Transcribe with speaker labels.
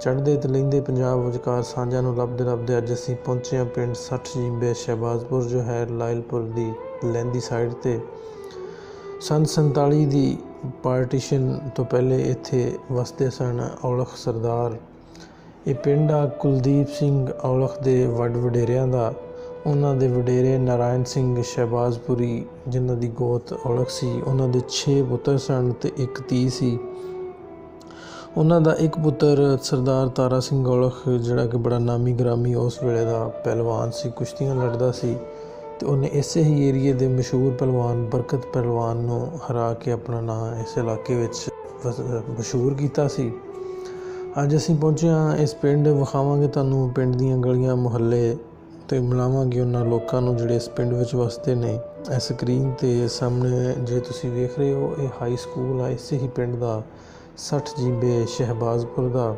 Speaker 1: ਚੜ੍ਹਦੇ ਤੇ ਲਹਿੰਦੇ ਪੰਜਾਬ ਵਿਚਕਾਰ ਸਾਂਝਾਂ ਨੂੰ ਲੱਭਦੇ ਲੱਭਦੇ ਅੱਜ ਅਸੀਂ ਪਹੁੰਚੇ ਹਾਂ ਪਿੰਡ ਸੱਠ ਜੀਂਬੇ ਸ਼ਹਿਬਾਜ਼ਪੁਰ, ਜੋ ਹੈ ਲਾਇਲਪੁਰ ਦੀ ਲਹਿੰਦੀ ਸਾਈਡ ਤੇ। ਸੰਨ 47 ਦੀ ਪਾਰਟੀਸ਼ਨ ਤੋਂ ਪਹਿਲੇ ਇੱਥੇ ਵਸਦੇ ਸਨ ਔਲਖ ਸਰਦਾਰ। ਇਹ ਪਿੰਡ ਆ ਕੁਲਦੀਪ ਸਿੰਘ ਔਲਖ ਦੇ ਵੱਡ ਵਡੇਰਿਆਂ ਦਾ। ਉਹਨਾਂ ਦੇ ਵਡੇਰੇ ਨਾਰਾਇਣ ਸਿੰਘ ਸ਼ਹਿਬਾਜ਼ਪੁਰੀ, ਜਿਨ੍ਹਾਂ ਦੀ ਗੋਤ ਔਲਖ ਸੀ। ਉਹਨਾਂ ਦੇ 6 ਪੁੱਤਰ ਸਨ ਤੇ ਇੱਕ ਧੀ ਸੀ। ਉਹਨਾਂ ਦਾ ਇੱਕ ਪੁੱਤਰ ਸਰਦਾਰ ਤਾਰਾ ਸਿੰਘ ਗੋਲਖ ਜਿਹੜਾ ਕਿ ਬੜਾ ਨਾਮੀ ਗ੍ਰਾਮੀ ਉਸ ਵੇਲੇ ਦਾ ਪਹਿਲਵਾਨ ਸੀ, ਕੁਸ਼ਤੀਆਂ ਲੜਦਾ ਸੀ ਤੇ ਉਹਨੇ ਇਸੇ ਹੀ ਏਰੀਏ ਦੇ ਮਸ਼ਹੂਰ ਪਹਿਲਵਾਨ ਬਰਕਤ ਪਹਿਲਵਾਨ ਨੂੰ ਹਰਾ ਕੇ ਆਪਣਾ ਨਾਂ ਇਸ ਇਲਾਕੇ ਵਿੱਚ ਵਸ- ਮਸ਼ਹੂਰ ਕੀਤਾ ਸੀ। ਅੱਜ ਅਸੀਂ ਪਹੁੰਚੇ ਹਾਂ ਇਸ ਪਿੰਡ, ਵਿਖਾਵਾਂਗੇ ਤੁਹਾਨੂੰ ਪਿੰਡ ਦੀਆਂ ਗਲੀਆਂ, ਮੁਹੱਲੇ ਤੇ ਮਿਲਾਵਾਂਗੇ ਉਹਨਾਂ ਲੋਕਾਂ ਨੂੰ ਜਿਹੜੇ ਇਸ ਪਿੰਡ ਵਿੱਚ ਵਸਦੇ ਨੇ। ਇਹ ਸਕਰੀਨ ਤੇ ਸਾਹਮਣੇ ਜੇ ਤੁਸੀਂ ਵੇਖ ਰਹੇ ਹੋ, ਇਹ ਹਾਈ ਸਕੂਲ ਆ, ਇਸੇ ਹੀ ਪਿੰਡ ਦਾ 60 ਜੀਬੇ ਸ਼ਹਿਬਾਜ਼ਪੁਰ ਦਾ